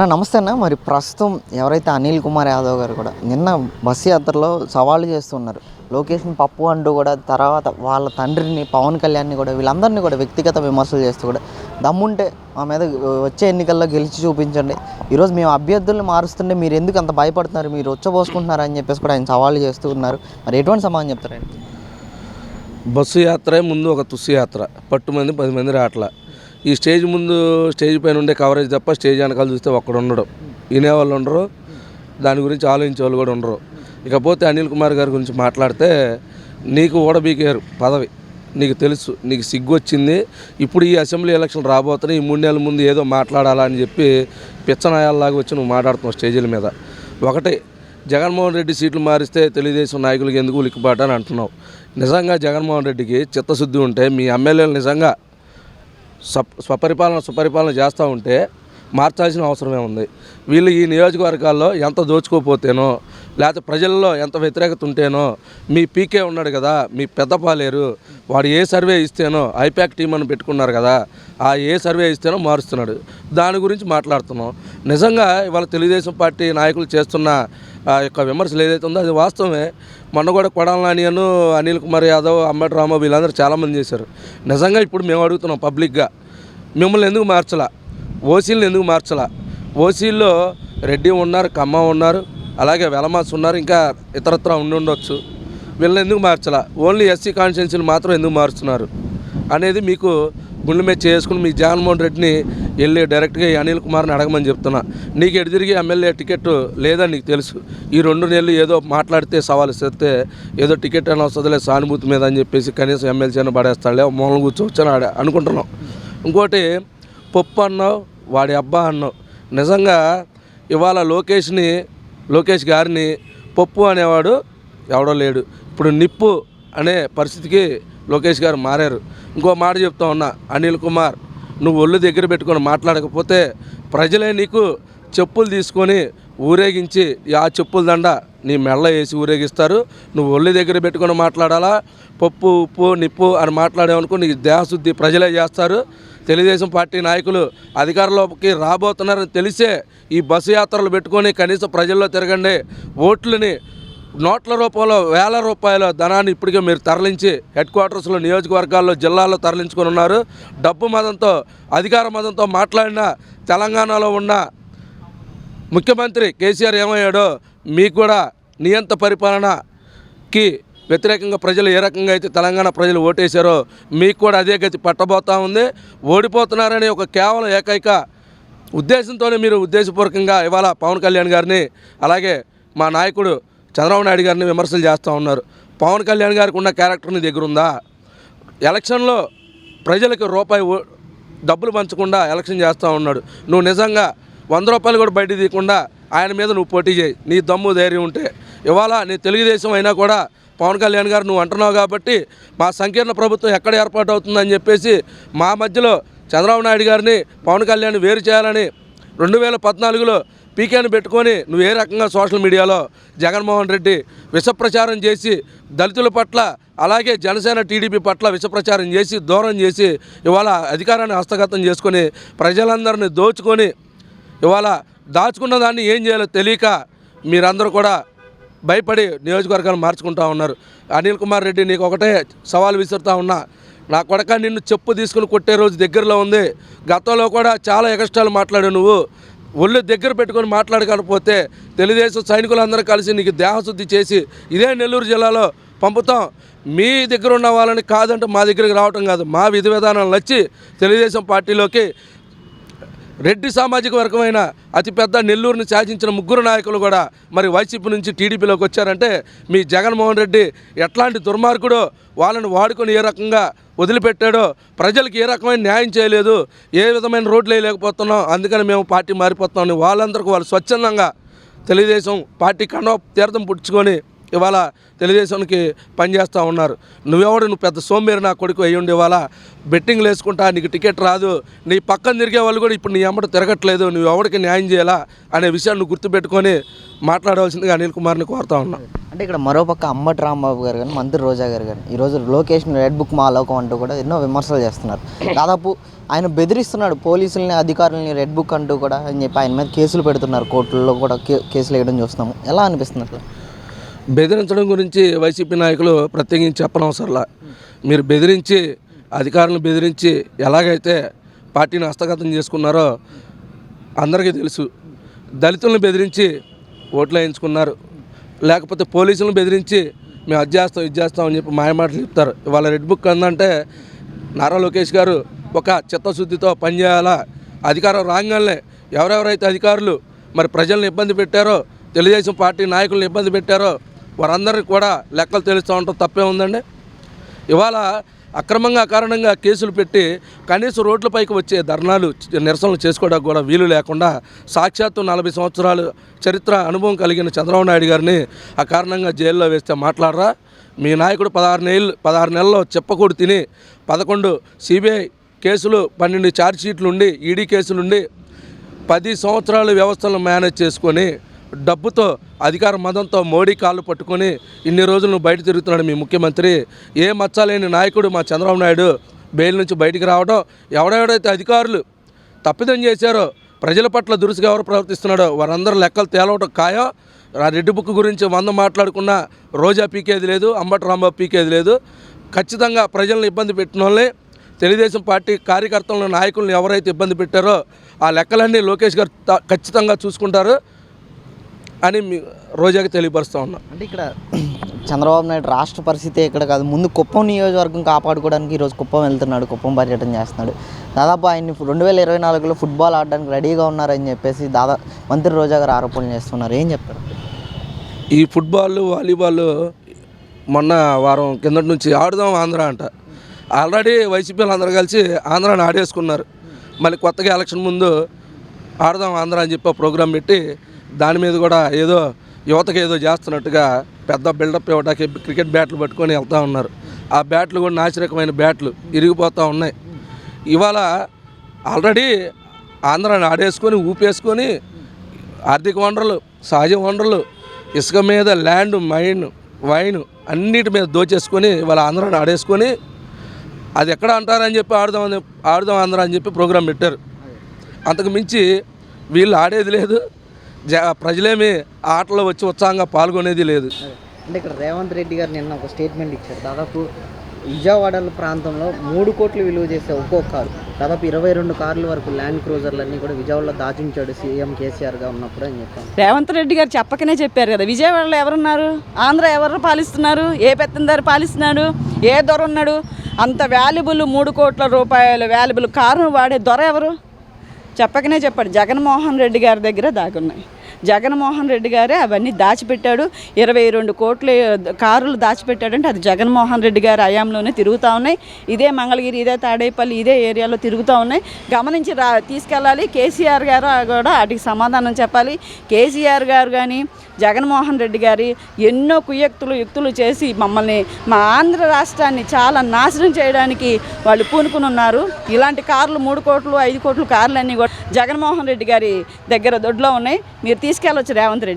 అన్న, నమస్తే అన్న. మరి ప్రస్తుతం ఎవరైతే అనిల్ కుమార్ యాదవ్ గారు కూడా నిన్న బస్సు యాత్రలో సవాళ్ళు చేస్తున్నారు లోకేష్ని పప్పు అంటూ కూడా తర్వాత వాళ్ళ తండ్రిని పవన్ కళ్యాణ్ని కూడా వీళ్ళందరినీ కూడా వ్యక్తిగత విమర్శలు చేస్తూ కూడా దమ్ముంటే మా మీద వచ్చే ఎన్నికల్లో గెలిచి చూపించండి. ఈరోజు మేము అభ్యర్థులను మారుస్తుంటే మీరు ఎందుకు అంత భయపడుతున్నారు? మీరు వచ్చబోసుకుంటున్నారు అని చెప్పేసి కూడా ఆయన సవాళ్ళు చేస్తూ ఉన్నారు. మరి ఎటువంటి సమాధానం చెప్తారు బస్సు యాత్రే ముందు ఒక తుస్సు యాత్ర. పట్టు మంది పది మంది రాట్ల ఈ స్టేజ్ ముందు స్టేజ్ పైన ఉండే కవరేజ్ తప్ప స్టేజ్ వెనకాల చూస్తే ఒక్కడు ఉండడు. వినేవాళ్ళు ఉండరు. దాని గురించి ఆలోచించే వాళ్ళు కూడా ఉండరు. ఇకపోతే అనిల్ కుమార్ గారి గురించి మాట్లాడితే నీకు ఓడబీకారు పదవి. నీకు తెలుసు నీకు సిగ్గు వచ్చింది ఇప్పుడు ఈ అసెంబ్లీ ఎలక్షన్ రాబోతున్నాయి. ఈ మూడు నెలల ముందు ఏదో మాట్లాడాలా అని చెప్పి పిచ్చనాయాలలాగా వచ్చి నువ్వు మాట్లాడుతున్నావు స్టేజీల మీద. ఒకటి జగన్మోహన్ రెడ్డి సీట్లు మారిస్తే తెలుగుదేశం నాయకులకి ఎందుకు ఉలిక్కిపాట అని అంటున్నావు. నిజంగా జగన్మోహన్ రెడ్డికి చిత్తశుద్ధి ఉంటే మీ ఎమ్మెల్యేలు నిజంగా స్వపరిపాలన సుపరిపాలన చేస్తూ ఉంటే మార్చాల్సిన అవసరమే ఉంది. వీళ్ళు ఈ నియోజకవర్గాల్లో ఎంత దోచుకోపోతేనో లేకపోతే ప్రజల్లో ఎంత వ్యతిరేకత ఉంటేనో మీ పీకే ఉన్నాడు కదా మీ పెద్దపాలేరు వాడు ఏ సర్వే ఇస్తేనో ఐపాక్ టీం అని పెట్టుకున్నారు కదా ఆ ఏ సర్వే ఇస్తేనో మారుస్తున్నాడు. దాని గురించి మాట్లాడుతున్నాం. నిజంగా ఇవాళ తెలుగుదేశం పార్టీ నాయకులు చేస్తున్న ఆ యొక్క విమర్శలు ఏదైతే ఉందో అది వాస్తవమే. మొన్న కూడా కొడాల నానియను అనిల్ కుమార్ యాదవ్ అంబటి రామ వీళ్ళందరూ చాలామంది చేశారు. నిజంగా ఇప్పుడు మేము అడుగుతున్నాం పబ్లిక్గా మిమ్మల్ని ఎందుకు మార్చలా? ఓసీలను ఎందుకు మార్చలా? ఓసీల్లో రెడ్డి ఉన్నారు కమ్మ ఉన్నారు అలాగే వెలమాస్ ఉన్నారు ఇంకా ఇతరత్ర ఉండి ఉండొచ్చు. వీళ్ళని ఎందుకు మార్చలా? ఓన్లీ ఎస్సీ కాన్స్టిట్యున్సీలు మాత్రం ఎందుకు మారుస్తున్నారు? అనేది మీకు గుండె మీద చేసుకుని మీ జగన్మోహన్ రెడ్డిని వెళ్ళి డైరెక్ట్గా ఈ అనిల్ కుమార్ని అడగమని చెప్తున్నా. నీకు ఎటు తిరిగి ఎమ్మెల్యే టికెట్ లేదని నీకు తెలుసు. ఈ రెండు నెలలు ఏదో మాట్లాడితే సవాలు ఇస్తే ఏదో టికెట్ అని వస్తుందిలే సానుభూతి మీద అని చెప్పేసి కనీసం ఎమ్మెల్సీ అని పడేస్తాడులే మూలం కూర్చోవచ్చు అని ఆడ- అనుకుంటున్నాం. ఇంకోటి పప్పు అన్నావు వాడి అబ్బా అన్నావు. నిజంగా ఇవాళ లోకేష్ని లోకేష్ గారిని పప్పు అనేవాడు ఎవడో లేడు. ఇప్పుడు నిప్పు అనే పరిస్థితికి లోకేష్ గారు మారారు. ఇంకో మాట చెప్తా ఉన్నా అనిల్ కుమార్ నువ్వు ఒళ్ళు దగ్గర పెట్టుకొని మాట్లాడకపోతే ప్రజలే నీకు చెప్పులు తీసుకొని ఊరేగించి ఆ చెప్పుల దండ నీ మెళ్ళ వేసి ఊరేగిస్తారు. నువ్వు ఒళ్ళు దగ్గర పెట్టుకొని మాట్లాడాలా? పప్పు ఉప్పు నిప్పు అని మాట్లాడేవనుకో నీకు దేహశుద్ధి ప్రజలే చేస్తారు. తెలుగుదేశం పార్టీ నాయకులు అధికారంలోకి రాబోతున్నారని తెలిసే ఈ బస్సు యాత్రలు పెట్టుకొని కనీసం ప్రజల్లో తిరగండి. ఓట్లని నోట్ల రూపంలో వేల రూపాయల ధనాన్ని ఇప్పటికే మీరు తరలించి హెడ్ క్వార్టర్స్లో నియోజకవర్గాల్లో జిల్లాల్లో తరలించుకొని ఉన్నారు. డబ్బు మదంతో అధికార మదంతో మాట్లాడిన తెలంగాణలో ఉన్న ముఖ్యమంత్రి కేసీఆర్ ఏమయ్యాడో మీకు కూడా నియంత పరిపాలనకి వ్యతిరేకంగా ప్రజలు ఏ రకంగా అయితే తెలంగాణ ప్రజలు ఓటేశారో మీకు కూడా అదే గతి పట్టబోతా ఉంది. ఓడిపోతున్నారని ఒక కేవలం ఏకైక ఉద్దేశంతోనే మీరు ఉద్దేశపూర్వకంగా ఇవాళ పవన్ కళ్యాణ్ గారిని అలాగే మా నాయకుడు చంద్రబాబు నాయుడు గారిని విమర్శలు చేస్తూ ఉన్నారు. పవన్ కళ్యాణ్ గారికి ఉన్న క్యారెక్టర్ నీ దగ్గర ఉందా ఎలక్షన్లో ప్రజలకు రూపాయి డబ్బులు పంచకుండా ఎలక్షన్ చేస్తూ ఉన్నాడు. నువ్వు నిజంగా వంద రూపాయలు కూడా బయట తీయకుండా ఆయన మీద నువ్వు పోటీ చేయి. నీ దమ్ము ధైర్యం ఉంటే. ఇవాళ నీ తెలుగుదేశం అయినా కూడా పవన్ కళ్యాణ్ గారు నువ్వు అంటున్నావు కాబట్టి మా సంకీర్ణ ప్రభుత్వం ఎక్కడ ఏర్పాటు అవుతుందని చెప్పేసి మా మధ్యలో చంద్రబాబు నాయుడు గారిని పవన్ కళ్యాణ్ వేరు చేయాలని రెండు వేల పద్నాలుగులో పీకేని పెట్టుకొని నువ్వు ఏ రకంగా సోషల్ మీడియాలో జగన్మోహన్ రెడ్డి విషప్రచారం చేసి దళితుల పట్ల అలాగే జనసేన టీడీపీ పట్ల విషప్రచారం చేసి దూరం చేసి ఇవాళ అధికారాన్ని హస్తగతం చేసుకొని ప్రజలందరినీ దోచుకొని ఇవాళ దాచుకున్న దాన్ని ఏం చేయాలో తెలియక మీరందరూ కూడా భయపడి నియోజకవర్గాలు మార్చుకుంటా ఉన్నారు. అనిల్ కుమార్ రెడ్డి నీకు ఒకటే సవాల్ విసురుతా ఉన్నా నా కొడక నిన్ను చెప్పు తీసుకుని కొట్టే రోజు దగ్గరలో ఉంది. గతంలో కూడా చాలా ఎగస్ట్రాలు మాట్లాడావు నువ్వు. ఒళ్ళు దగ్గర పెట్టుకొని మాట్లాడకపోతే తెలుగుదేశం సైనికులందరూ కలిసి నీకు దేహశుద్ధి చేసి ఇదే నెల్లూరు జిల్లాలో పంపుతాం. మీ దగ్గర ఉన్న వాళ్ళని కాదంటే మా దగ్గరికి రావటం కాదు. మా విధి విధానాలు నచ్చి తెలుగుదేశం పార్టీలోకి రెడ్డి సామాజిక వర్గమైన అతిపెద్ద నెల్లూరుని శాసించిన ముగ్గురు నాయకులు కూడా మరి వైసీపీ నుంచి టీడీపీలోకి వచ్చారంటే మీ జగన్మోహన్ రెడ్డి ఎట్లాంటి దుర్మార్గుడో వాళ్ళని వాడుకొని ఏ రకంగా వదిలిపెట్టాడో ప్రజలకు ఏ రకమైన న్యాయం చేయలేదు ఏ విధమైన రోడ్లు వేయలేకపోతున్నాం అందుకని మేము పార్టీ మారిపోతున్నాం వాళ్ళందరికీ వాళ్ళు స్వచ్ఛందంగా తెలుగుదేశం పార్టీ కండ తీర్థం పుచ్చుకొని ఇవాళ తెలుగుదేశానికి పనిచేస్తూ ఉన్నారు. నువ్వెవడు? నువ్వు పెద్ద సోమేరు నా కొడుకు అయ్యుండి ఇవాళ బెట్టింగ్లు వేసుకుంటా నీకు టికెట్ రాదు నీ పక్కన తిరిగే వాళ్ళు కూడా ఇప్పుడు నీ అమ్మట తిరగట్లేదు నువ్వు ఎవడికి న్యాయం చేయాలా అనే విషయాన్ని నువ్వు గుర్తుపెట్టుకొని మాట్లాడవలసిందిగా అనిల్ కుమార్ని కోరుతా ఉన్నాం. అంటే ఇక్కడ మరోపక్క అంబటి రాంబాబు గారు కానీ మంత్రి రోజా గారు కానీ ఈరోజు లోకేష్ని రెడ్ బుక్ మాలోకం అంటూ కూడా ఎన్నో విమర్శలు చేస్తున్నారు. దాదాపు ఆయన బెదిరిస్తున్నాడు పోలీసుల్ని అధికారులని రెడ్ బుక్ అంటూ కూడా అని చెప్పి ఆయన మీద కేసులు పెడుతున్నారు. కోర్టుల్లో కూడా కేసులు వేయడం చూస్తున్నాము. ఎలా అనిపిస్తుంది అసలు బెదిరించడం గురించి వైసీపీ నాయకులు ప్రత్యేకించి చెప్పనవసరంలా. మీరు బెదిరించి అధికారులను బెదిరించి ఎలాగైతే పార్టీని హస్తగతం చేసుకున్నారో అందరికీ తెలుసు. దళితులను బెదిరించి ఓట్లు వేయించుకున్నారు. లేకపోతే పోలీసులను బెదిరించి మేము అది చేస్తాం ఇది చేస్తాం అని చెప్పి మాయమాటలు చెప్తారు. ఇవాళ రెడ్ బుక్ అందంటే నారా లోకేష్ గారు ఒక చిత్తశుద్ధితో పనిచేయాలా అధికారం రాగానే ఎవరెవరైతే అధికారులు మరి ప్రజల్ని ఇబ్బంది పెట్టారో తెలుగుదేశం పార్టీ నాయకులను ఇబ్బంది పెట్టారో వారందరికీ కూడా లెక్కలు తెలుస్తూ ఉంటాం తప్పే ఉందండి. ఇవాళ అక్రమంగా కారణంగా కేసులు పెట్టి కనీసం రోడ్లపైకి వచ్చే ధర్నాలు నిరసనలు చేసుకోవడానికి కూడా వీలు లేకుండా సాక్షాత్తు నలభై సంవత్సరాలు చరిత్ర అనుభవం కలిగిన చంద్రబాబు నాయుడు గారిని ఆ కారణంగా జైల్లో వేస్తే మాట్లాడరా? మీ నాయకుడు పదహారు నెలలు పదహారు నెలల్లో చెప్పకూడు తిని పదకొండు సిబిఐ కేసులు పన్నెండు ఛార్జ్షీట్లు ఉండి ఈడీ కేసులు ఉండి పది సంవత్సరాలు వ్యవస్థలను మేనేజ్ చేసుకొని డబ్బుతో అధికార మదంతో మోడీ కాళ్ళు పట్టుకొని ఇన్ని రోజులు నువ్వు బయట తిరుగుతున్నాడు మీ ముఖ్యమంత్రి. ఏ మచ్చలేని నాయకుడు మా చంద్రబాబు నాయుడు బెయిల్ నుంచి బయటికి రావడం ఎవడెవడైతే అధికారులు తప్పిదం చేశారో ప్రజల పట్ల దురుసుగా ఎవరు ప్రవర్తిస్తున్నాడో వారందరూ లెక్కలు తేలవడం ఖాయం. ఆ రెడ్డి బుక్ గురించి వంద మాట్లాడుకున్నా రోజా పీకేది లేదు అంబటి రాంబాబు పీకేది లేదు. ఖచ్చితంగా ప్రజలను ఇబ్బంది పెట్టిన వాళ్ళే తెలుగుదేశం పార్టీ కార్యకర్తలను నాయకులను ఎవరైతే ఇబ్బంది పెట్టారో ఆ లెక్కలన్నీ లోకేష్ గారు త- ఖచ్చితంగా చూసుకుంటారు. అని రోజాకి తెలియపరుస్తూ ఉన్నాం. అంటే ఇక్కడ చంద్రబాబు నాయుడు రాష్ట్ర పరిస్థితి ఇక్కడ కాదు. ముందు కుప్పం నియోజకవర్గం కాపాడుకోవడానికి ఈరోజు కుప్పం వెళ్తున్నాడు కుప్పం పర్యటన చేస్తున్నాడు. దాదాపు ఆయన్ని రెండు వేల ఇరవై నాలుగులో ఫుట్బాల్ ఆడడానికి రెడీగా ఉన్నారని చెప్పేసి దాదాపు మంత్రి రోజా గారు ఆరోపణలు చేస్తున్నారు. ఏం చెప్తారు? ఈ ఫుట్బాల్ వాలీబాల్ మొన్న వారం కిందటి నుంచి ఆడుదాం ఆంధ్ర అంట. ఆల్రెడీ వైసీపీలు అందరూ కలిసి ఆంధ్రాని ఆడేసుకున్నారు. మళ్ళీ కొత్తగా ఎలక్షన్ ముందు ఆడదాం ఆంధ్ర అని చెప్పి ప్రోగ్రాం పెట్టి దాని మీద కూడా ఏదో యువతకి ఏదో చేస్తున్నట్టుగా పెద్ద బిల్డప్ ఇవ్వడానికి క్రికెట్ బ్యాట్లు పట్టుకొని వెళ్తూ ఉన్నారు. ఆ బ్యాట్లు కూడా నాశరకమైన బ్యాట్లు ఇరిగిపోతూ ఉన్నాయి. ఇవాళ ఆల్రెడీ ఆంధ్రాని ఆడేసుకొని ఊపేసుకొని ఆర్థిక వనరులు సహజ వనరులు ఇసుక మీద ల్యాండ్ మైన్ వైన్ అన్నిటి మీద దోచేసుకొని వాళ్ళ ఆంధ్రాని ఆడేసుకొని అది ఎక్కడ అంటారని చెప్పి ఆడదామని ఆడదాం ఆంధ్ర అని చెప్పి ప్రోగ్రాం పెట్టారు. అంతకు మించి వీళ్ళు ఆడేది లేదు. ప్రజలేమి ఆటలో వచ్చి ఉత్సాహంగా పాల్గొనేది లేదు. అంటే ఇక్కడ రేవంత్ రెడ్డి గారు నిన్న ఒక స్టేట్మెంట్ ఇచ్చారు. దాదాపు విజయవాడ ప్రాంతంలో మూడు కోట్లు విలువ చేసే ఒక్కో కారు దాదాపు ఇరవై రెండు కార్ల వరకు ల్యాండ్ క్రూజర్లన్నీ కూడా విజయవాడలో దాచించాడు సీఎం కేసీఆర్గా ఉన్నప్పుడు అని చెప్పాను. రేవంత్ రెడ్డి గారు చెప్పకనే చెప్పారు కదా విజయవాడలో ఎవరున్నారు? ఆంధ్ర ఎవరు పాలిస్తున్నారు? ఏ పెత్తందారు పాలిస్తున్నాడు? ఏ దొర ఉన్నాడు? అంత వాల్యుబుల్ మూడు కోట్ల రూపాయల వాల్యుబుల్ కారు వాడే దొర ఎవరు? చెప్పకనే చెప్పాడు. జగన్మోహన్ రెడ్డి గారి దగ్గర దాగున్నాయి. జగన్మోహన్ రెడ్డి గారే అవన్నీ దాచిపెట్టాడు. ఇరవై రెండు కోట్ల కారులు దాచిపెట్టాడంటే అది జగన్మోహన్ రెడ్డి గారి హయాంలోనే తిరుగుతూ ఉన్నాయి. ఇదే మంగళగిరి ఇదే తాడేపల్లి ఇదే ఏరియాలో తిరుగుతూ ఉన్నాయి. గమనించి రా తీసుకెళ్ళాలి. కేసీఆర్ గారు కూడా వాటికి సమాధానం చెప్పాలి. కేసీఆర్ గారు కానీ జగన్మోహన్ రెడ్డి గారి ఎన్నో కుయక్తులు యుక్తులు చేసి మమ్మల్ని మా ఆంధ్ర రాష్ట్రాన్ని చాలా నాశనం చేయడానికి వాళ్ళు పూనుకుని ఉన్నారు. ఇలాంటి కార్లు మూడు కోట్లు ఐదు కోట్లు కార్లు అన్నీ కూడా జగన్మోహన్ రెడ్డి గారి దగ్గర దొడ్లో ఉన్నాయి. మీరు తీసుకెళ్ళొచ్చు రేవంత్ రెడ్డి.